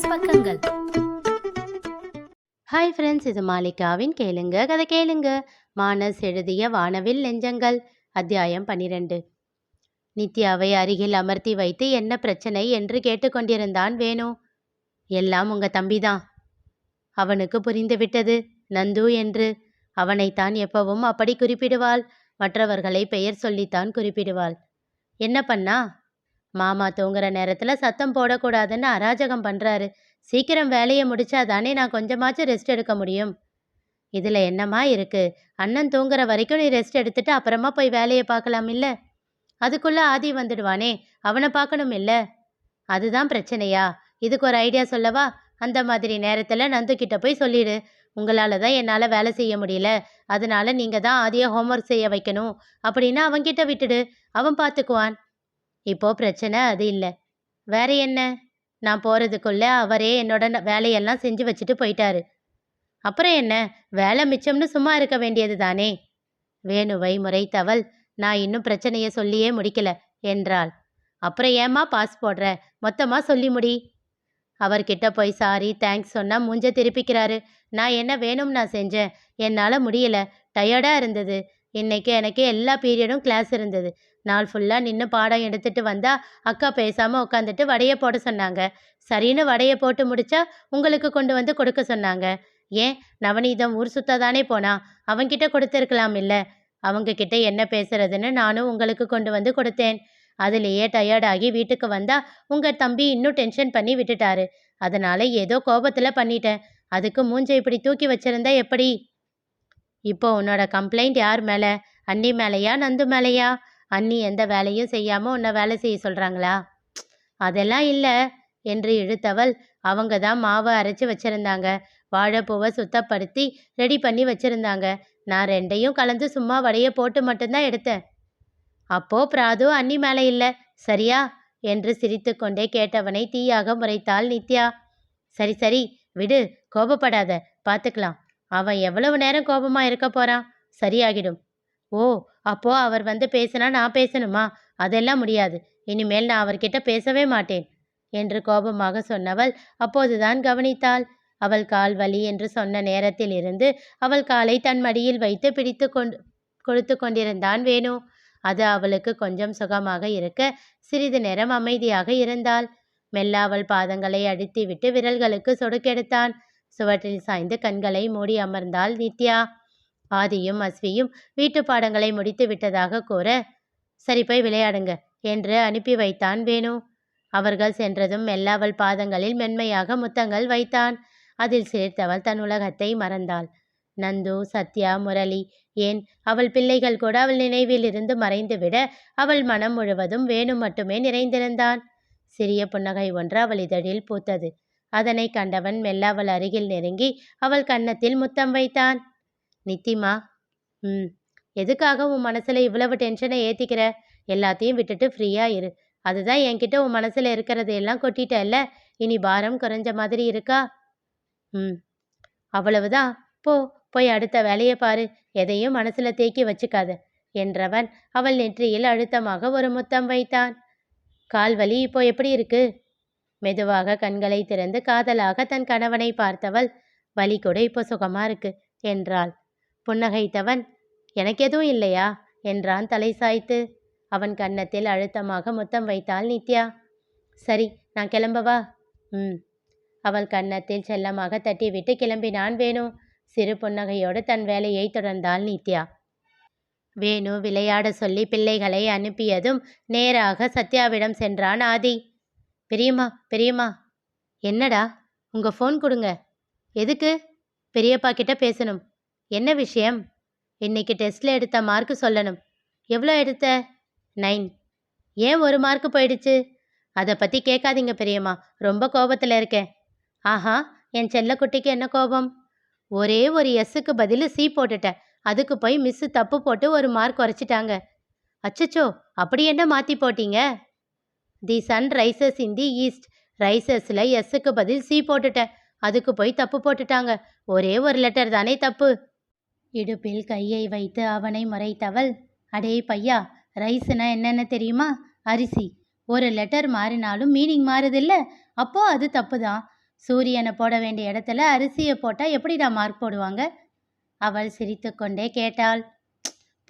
மானஸ் பக்கங்கள். Hi friends இது மாலிகாவின் கேளுங்க கதை கேளுங்க. மானஸ் எழுதிய வானவில் நெஞ்சங்கள் அத்தியாயம் பன்னிரண்டு. நித்யாவை அருகில் அமர்த்தி வைத்து என்ன பிரச்சனை? என்று கேட்டுக்கொண்டிருந்தான் வேணு. எல்லாம் உங்க தம்பிதான். அவனுக்கு புரிந்துவிட்டது நந்து என்று. அவனைத்தான் எப்பவும் அப்படி குறிப்பிடுவாள். மற்றவர்களை பெயர் சொல்லித்தான் குறிப்பிடுவாள். என்ன பண்ணா? மாமா தூங்குற நேரத்தில் சத்தம் போடக்கூடாதுன்னு அராஜகம் பண்ணுறாரு சீக்கிரம் வேலையை முடிச்சா தானே நான் கொஞ்சமாச்சும் ரெஸ்ட் எடுக்க முடியும். இதில் என்னம்மா இருக்கு? அண்ணன் தூங்குற வரைக்கும் நீ ரெஸ்ட் எடுத்துட்டு அப்புறமா போய் வேலையை பார்க்கலாம் இல்ல? அதுக்குள்ள ஆதி வந்துடுவானே அவனை பார்க்கணும் இல்ல? அதுதான் பிரச்சனையா? இதுக்கு ஒரு ஐடியா சொல்லவா? அந்த மாதிரி நேரத்தில் நந்து கிட்ட போய் சொல்லிடு. உங்களால தான் என்னால் வேலை செய்ய முடியல. அதனால நீங்கள் தான் ஆதியை ஹோம்ஒர்க் செய்ய வைக்கணும். அப்படின்னு அவன்கிட்ட விட்டுடு. அவன் பார்த்துக்குவான். இப்போ பிரச்சனை அது இல்லை. வேற என்ன? நான் போகிறதுக்குள்ளே அவரே என்னோட வேலையெல்லாம் செஞ்சு வச்சுட்டு போயிட்டாரு. அப்புறம் என்ன? வேலை மிச்சம்னு சும்மா இருக்க வேண்டியது தானே? வேணுவை முறைத்தவள் நான் இன்னும் பிரச்சனையை சொல்லியே முடிக்கல என்றாள். அப்புறம் ஏம்மா பாஸ் போடுற? மொத்தமாக சொல்லி முடி. அவர்கிட்ட போய் சாரி தேங்க்ஸ் சொன்னால் மூஞ்ச திருப்பிக்கிறாரு. நான் என்ன வேணும் நான் செஞ்சேன். என்னால் முடியல. டயர்டாக இருந்தது. இன்னைக்கு எனக்கு எல்லா பீரியடும் கிளாஸ் இருந்தது. நாள் ஃபுல்லாக நின்று பாடம் எடுத்துட்டு வந்தா அக்கா பேசாமல் உட்காந்துட்டு வடையை போட சொன்னாங்க. சரின்னு வடையை போட்டு முடிச்சா உங்களுக்கு கொண்டு வந்து கொடுக்க சொன்னாங்க. ஏன்? நவநீதம் ஊர் சுத்த தானே போனா? அவன்கிட்ட கொடுத்துருக்கலாம் இல்லை. அவங்க கிட்ட என்ன பேசுறதுன்னு நானும் உங்களுக்கு கொண்டு வந்து கொடுத்தேன். அதுலேயே டயர்டாகி வீட்டுக்கு வந்தா உங்க தம்பி இன்னும் டென்ஷன் பண்ணி விட்டுட்டாரு. அதனால ஏதோ கோபத்துல பண்ணிட்டேன். அதுக்கு மூஞ்சை இப்படி தூக்கி வச்சிருந்தா எப்படி? இப்போ உன்னோட கம்ப்ளைண்ட் யார் மேலே? அண்ணி மேலையா? நந்து மேலையா? அண்ணி எந்த வேலையும் செய்யாமல் உன்னை வேலை செய்ய சொல்கிறாங்களா அதெல்லாம் இல்லை என்று இழுத்தவள் அவங்க தான் மாவை அரைச்சி வச்சிருந்தாங்க. வாழைப்பூவை சுத்தப்படுத்தி ரெடி பண்ணி வச்சிருந்தாங்க. நான் ரெண்டையும் கலந்து சும்மா வடையை போட்டு மட்டும்தான் எடுத்தேன். அப்போ பிராது அண்ணி மேலே இல்லை சரியா? என்று சிரித்துக்கொண்டே கேட்டவனை தீயாக முறைத்தாள் நித்யா. சரி சரி விடு கோபப்படாத பார்த்துக்கலாம் அவன் எவ்வளவு நேரம் கோபமா இருக்க போறான்? சரியாகிடும். ஓ அப்போ அவர் வந்து பேசினா நான் பேசணுமா? அதெல்லாம் முடியாது. இனிமேல் நான் அவர்கிட்ட பேசவே மாட்டேன் என்று கோபமாக சொன்னவள் அப்போதுதான் கவனித்தாள். அவள் கால் வலி என்று சொன்ன நேரத்தில் இருந்து அவள் காலை தன் மடியில் வைத்து பிடித்து கொண்டு கொடுத்து கொண்டிருந்தான் வேணு. அது அவளுக்கு கொஞ்சம் சுகமாக இருக்க சிறிது நேரம் அமைதியாக இருந்தாள். மெல்ல அவள் பாதங்களை அடித்துவிட்டு விரல்களுக்கு சொடுக்கெடுத்தான். சுவற்றில் சாய்ந்து கண்களை மூடி அமர்ந்தாள் நித்யா. ஆதியும் அஸ்வியும் வீட்டு பாடங்களை முடித்து விட்டதாக கூற சரி போய் விளையாடுங்க என்று அனுப்பி வைத்தான் வேணு. அவர்கள் சென்றதும் மெல்லாவல் பாதங்களில் மென்மையாக முத்தங்கள் வைத்தான். அதில் சேர்த்தவள் தன் உலகத்தை மறந்தாள். நந்து சத்யா முரளி ஏன் அவள் பிள்ளைகள் கூட அவள் நினைவில் இருந்து மறைந்துவிட அவள் மனம் முழுவதும் வேணு மட்டுமே நிறைந்திருந்தான். சிறிய புன்னகை ஒன்று அவள் இதழில் பூத்தது. அதனை கண்டவன் மெல்ல அவள் அருகில் நெருங்கி அவள் கன்னத்தில் முத்தம் வைத்தான். நித்திமா ம். எதுக்காக உன் மனசில் இவ்வளவு டென்ஷனை ஏற்றிக்கிற எல்லாத்தையும் விட்டுட்டு ஃப்ரீயாக இரு. அதுதான் என்கிட்ட உன் மனசில் இருக்கிறது எல்லாம் கொட்டிட்டல்ல? இனி பாரம் குறைஞ்ச மாதிரி இருக்கா? ம். அவ்வளவுதான். போ போய் அடுத்த வேலையை பாரு. எதையும் மனசில் தேக்கி வச்சுக்காத என்றவன் அவள் நெற்றியில் அழுத்தமாக ஒரு முத்தம் வைத்தான். கால் வலி இப்போ எப்படி இருக்கு? மெதுவாக கண்களை திறந்து காதலாக தன் கணவனை பார்த்தவள் வலி கூட இப்போ சுகமா இருக்கு என்றாள். புன்னகைத்தவன் எனக்கு எதுவும் இல்லையா? என்றான் தலை சாய்த்து. அவன் கன்னத்தில் அழுத்தமாக முத்தம் வைத்தாள் நித்யா. சரி நான் கிளம்பவா ம். அவள் கன்னத்தில் செல்லமாக தட்டிவிட்டு கிளம்பினான் வேணு. சிறு புன்னகையோடு தன் வேலையை தொடர்ந்தாள் நித்யா. வேணு விளையாட சொல்லி பிள்ளைகளை அனுப்பியதும் நேராக சத்யாவிடம் சென்றான் ஆதி. பெரியம்மா பெரியம்மா என்னடா? உங்கள் ஃபோன் கொடுங்க. எதுக்கு? பெரியப்பா கிட்ட பேசணும். என்ன விஷயம்? இன்னைக்கு டெஸ்ட்டில் எடுத்த மார்க்கு சொல்லணும். எவ்வளோ எடுத்த? நைன் ஏன் ஒரு மார்க்கு போயிடுச்சு? அதை பற்றி கேட்காதீங்க பெரியம்மா. ரொம்ப கோபத்தில் இருக்கேன். ஆஹா என் செல்லக்குட்டிக்கு என்ன கோபம்? ஒரே ஒரு எஸ்ஸுக்கு பதில் சி போட்டுட்டேன். அதுக்கு போய் மிஸ்ஸு தப்பு போட்டு ஒரு மார்க் குறைச்சிட்டாங்க. அச்சச்சோ அப்படி என்ன மாற்றி போட்டீங்க? The sun rises in the east. ரைசஸில் எஸ்ஸுக்கு பதில் சி போட்டுட்டேன். அதுக்கு போய் தப்பு போட்டுட்டாங்க. ஒரே ஒரு லெட்டர் தானே தப்பு. இடுப்பில் கையை வைத்து அவனை முறைத்தவள் அடே பையா ரைஸ்னா என்னென்ன தெரியுமா? அரிசி. ஒரு லெட்டர் மாறினாலும் மீனிங் மாறுதில்ல. அப்போ அது தப்பு தான் சூரியனை போட வேண்டிய இடத்துல அரிசியை போட்டால் எப்படிடா மார்க் போடுவாங்க? அவள் சிரித்துக்கொண்டே கேட்டாள்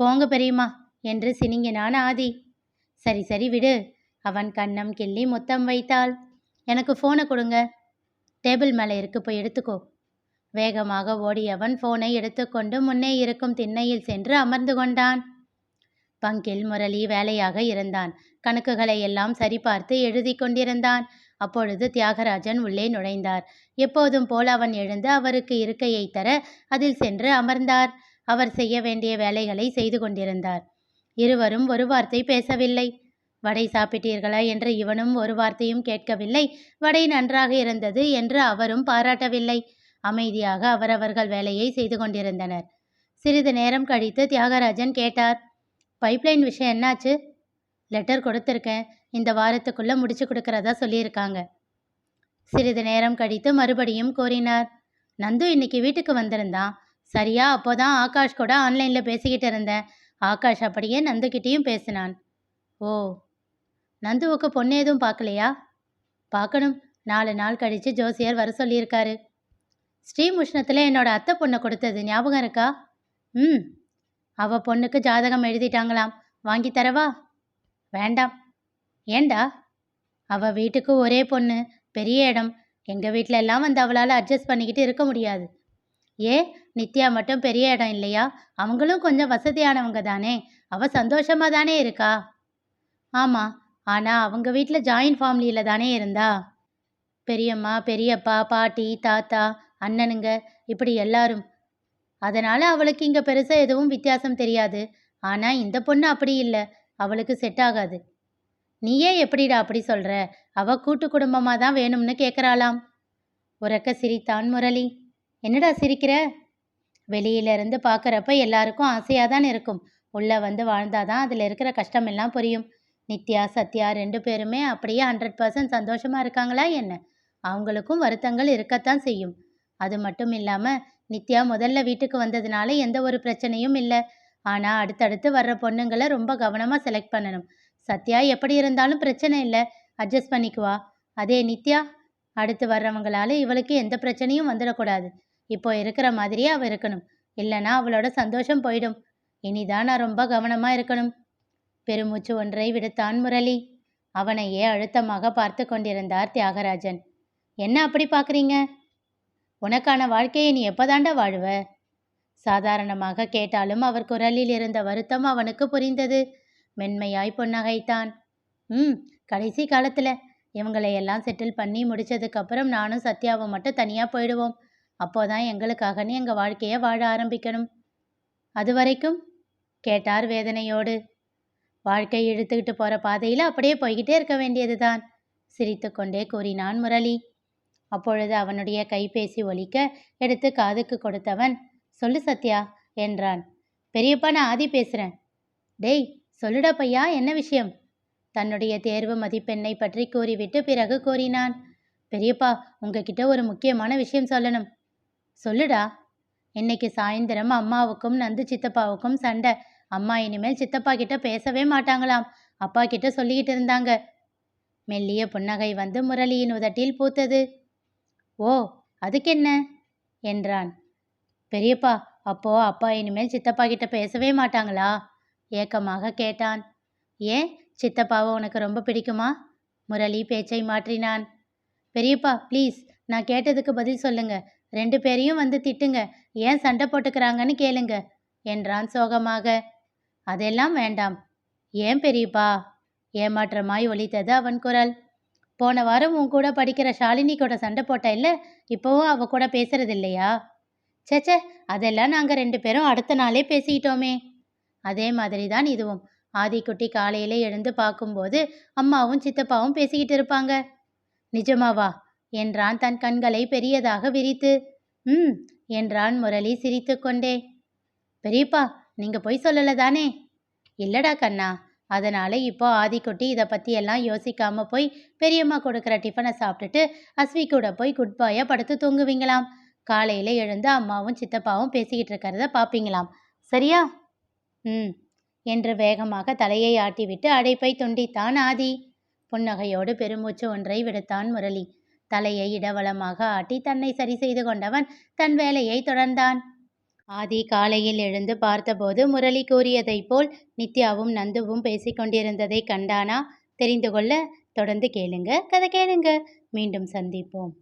போங்க பெரியம்மா என்று சினிங்கினான் ஆதி. சரி சரி விடு அவன் கண்ணம் கிள்ளி முத்தம் வைத்தாள். எனக்கு ஃபோனை கொடுங்க. டேபிள் மேலே இருக்கு போய் எடுத்துக்கோ. வேகமாக ஓடியவன் ஃபோனை எடுத்துக்கொண்டு முன்னே இருக்கும் திண்ணையில் சென்று அமர்ந்து கொண்டான். பங்கில் முரளி வேலையாக இருந்தான். கணக்குகளை எல்லாம் சரிபார்த்து எழுதி கொண்டிருந்தான். அப்பொழுது தியாகராஜன் உள்ளே நுழைந்தார். எப்போதும் போல் அவன் எழுந்து அவருக்கு இருக்கையை தர அதில் சென்று அமர்ந்தார். அவர் செய்ய வேண்டிய வேலைகளை செய்து கொண்டிருந்தார். இருவரும் ஒரு வார்த்தை பேசவில்லை. வடை சாப்பிட்டீர்களா? என்று இவனும் ஒரு வார்த்தையும் கேட்கவில்லை. வடை நன்றாக இருந்தது என்று அவரும் பாராட்டவில்லை. அமைதியாக அவரவர்கள் வேலையை செய்து கொண்டிருந்தனர். சிறிது நேரம் கழித்து தியாகராஜன் கேட்டார் பைப்லைன் விஷயம் என்னாச்சு? லெட்டர் கொடுத்துருக்கேன். இந்த வாரத்துக்குள்ளே முடிச்சு கொடுக்கறதா சொல்லியிருக்காங்க. சிறிது நேரம் கழித்து மறுபடியும் கூறினார் நந்து இன்னைக்கு வீட்டுக்கு வந்திருந்தான். சரியா அப்போதான் ஆகாஷ் கூட ஆன்லைனில் பேசிக்கிட்டு இருந்தேன். ஆகாஷ் அப்படியே நந்துக்கிட்டேயும் பேசினான். ஓ நந்துவுக்கு பொண்ணு எதுவும் பார்க்கலையா? பார்க்கணும். நாலு நாள் கழித்து ஜோசியர் வர சொல்லியிருக்காரு. ஸ்ரீமுஷ்ணத்தில் என்னோட அத்தை பொண்ணை கொடுத்தது. ஞாபகம் இருக்கா? ம். அவள் பொண்ணுக்கு ஜாதகம் எழுதிட்டாங்களாம். வாங்கி தரவா? வேண்டாம். ஏண்டா? அவள் வீட்டுக்கு ஒரே பொண்ணு பெரிய இடம். எங்கள் வீட்டில எல்லாம் வந்து அவளால் அட்ஜஸ்ட் பண்ணிக்கிட்டு இருக்க முடியாது. ஏ நித்யா மட்டும் பெரிய இடம் இல்லையா? அவங்களும் கொஞ்சம் வசதியானவங்க தானே. அவள் சந்தோஷமாக தானே இருக்கா? ஆமாம் ஆனால் அவங்க வீட்டில் ஜாயின்ட் ஃபேமிலியில் தானே இருந்தா? பெரியம்மா பெரியப்பா பாட்டி தாத்தா அண்ணனுங்க இப்படி எல்லாரும். அதனால் அவளுக்கு இங்கே பெருசாக எதுவும் வித்தியாசம் தெரியாது. ஆனால் இந்த பொண்ணு அப்படி இல்லை. அவளுக்கு செட் ஆகாது. நீயே எப்படிடா அப்படி சொல்கிற அவ கூட்டு குடும்பமாக தான் வேணும்னு கேட்குறாளாம் உறக்க சிரித்தான் முரளி. என்னடா சிரிக்கிற? வெளியிலிருந்து பார்க்குறப்ப எல்லாருக்கும் ஆசையாக தான் இருக்கும். உள்ளே வந்து வாழ்ந்தாதான் அதில் இருக்கிற கஷ்டமெல்லாம் புரியும். நித்யா சத்யா ரெண்டு பேருமே அப்படியே ஹண்ட்ரட் பர்சன்ட் சந்தோஷமாக இருக்காங்களா என்ன? அவங்களுக்கும் வருத்தங்கள் இருக்கத்தான் செய்யும். அது மட்டும் இல்லாமல் நித்யா முதல்ல வீட்டுக்கு வந்ததுனால எந்த ஒரு பிரச்சனையும் இல்லை. ஆனால் அடுத்தடுத்து வர்ற பொண்ணுங்களை ரொம்ப கவனமாக செலக்ட் பண்ணணும். சத்யா எப்படி இருந்தாலும் பிரச்சனை இல்லை. அட்ஜஸ்ட் பண்ணிக்குவா. அதே நித்யா அடுத்து வர்றவங்களால இவளுக்கு எந்த பிரச்சனையும் வந்துடக்கூடாது. இப்போ இருக்கிற மாதிரியே அவள் இருக்கணும். இல்லைன்னா அவளோட சந்தோஷம் போயிடும். இனிதான் நான் ரொம்ப கவனமாக இருக்கணும். பெருமூச்சு ஒன்றை விடுத்தான் முரளி. அவனையே அழுத்தமாக பார்த்து கொண்டிருந்தார் தியாகராஜன். என்ன அப்படி பார்க்குறீங்க உனக்கான வாழ்க்கையை நீ எப்போதாண்டா வாழுவ? சாதாரணமாக கேட்டாலும் அவர் குரலில் இருந்த வருத்தம் அவனுக்கு புரிந்தது. மென்மையாய் பொன்னகைத்தான். ம் கடைசி காலத்தில் இவங்களை எல்லாம் செட்டில் பண்ணி முடிச்சதுக்கப்புறம் நானும் சத்யாவும் மட்டும் தனியாக போயிடுவோம். அப்போதான் எங்களுக்காகன்னு எங்கள் வாழ்க்கையை வாழ ஆரம்பிக்கணும். அது வரைக்கும் கேட்டார் வேதனையோடு. வாழ்க்கை இழுத்துக்கிட்டு போகிற பாதையில் அப்படியே போய்கிட்டே இருக்க வேண்டியதுதான். சிரித்துக்கொண்டே கூறினான் முரளி. அப்பொழுது அவனுடைய கைபேசி ஒலிக்க எடுத்து காதுக்கு கொடுத்தவன் சொல்லு சத்யா என்றான். பெரியப்பா நான் ஆதி பேசுகிறேன் டேய் சொல்லுடா பையா என்ன விஷயம்? தன்னுடைய தேர்வு மதிப்பெண்ணை பற்றி கூறிவிட்டு பிறகு கூறினான். பெரியப்பா உங்ககிட்ட ஒரு முக்கியமான விஷயம் சொல்லணும். சொல்லுடா. இன்னைக்கு சாயந்தரம் அம்மாவுக்கும் நந்து சித்தப்பாவுக்கும் சண்டை. அம்மா இனிமேல் சித்தப்பா கிட்ட பேசவே மாட்டாங்களாம். அப்பா கிட்ட சொல்லிக்கிட்டு இருந்தாங்க. மெல்லிய புன்னகை வந்து முரளியின் உதட்டில் பூத்தது. ஓ அதுக்கென்ன? என்றான். பெரியப்பா அப்போ அப்பா இனிமேல் சித்தப்பா கிட்ட பேசவே மாட்டாங்களா? ஏக்கமாக கேட்டான். ஏன்? சித்தப்பாவை உனக்கு ரொம்ப பிடிக்குமா? முரளி பேச்சை மாற்றினான். பெரியப்பா ப்ளீஸ் நான் கேட்டதுக்கு பதில் சொல்லுங்க. ரெண்டு பேரையும் வந்து திட்டுங்க. ஏன் சண்டை போட்டுக்கிறாங்கன்னு கேளுங்க என்றான் சோகமாக. அதெல்லாம் வேண்டாம். ஏன் பெரியப்பா? ஏமாற்றமாய் ஒலித்தது அவன் குரல். போன வாரம் உன் கூட படிக்கிற ஷாலினி கூட சண்டை போட்ட இல்லை இப்போவும் அவ கூட பேசுறது இல்லையா சேச்சே அதெல்லாம் நாங்கள் ரெண்டு பேரும் அடுத்த நாளே பேசிக்கிட்டோமே அதே மாதிரி தான் இதுவும். ஆதிக்குட்டி காலையில எழுந்து பார்க்கும்போது அம்மாவும் சித்தப்பாவும் பேசிக்கிட்டு இருப்பாங்க. நிஜமாவா என்றான் தன் கண்களை பெரியதாக விரித்து. ம் என்றான் முரளி சிரித்து கொண்டே பெரியப்பா நீங்க பொய் சொல்லல தானே இல்லடா கண்ணா அதனால் இப்போ ஆதிக்குட்டி இதை பற்றி எல்லாம் யோசிக்காமல் போய் பெரியம்மா கொடுக்குற டிஃபனை சாப்பிட்டுட்டு அஸ்வி கூட போய் குட் பாயா படுத்து தூங்குவீங்களாம். காலையில் எழுந்து அம்மாவும் சித்தப்பாவும் பேசிக்கிட்டு இருக்கிறத பார்ப்பீங்களாம் சரியா? ம். என்று வேகமாக தலையை ஆட்டிவிட்டு அடைப்பை துண்டித்தான் ஆதி. புன்னகையோடு பெருமூச்சு ஒன்றை விடுத்தான் முரளி. தலையை இடவளமாக ஆட்டி தன்னை சரி செய்து கொண்டவன் தன் வேலையை தொடர்ந்தான். ஆதி காலையில் எழுந்து பார்த்தபோது முரளி கூறியதைப் போல் நித்யாவும் நந்துவும் பேசிக்கொண்டிருந்ததை கண்டானா? தெரிந்து கொள்ள தொடர்ந்து கேளுங்க. கதை கேளுங்க. மீண்டும் சந்திப்போம்.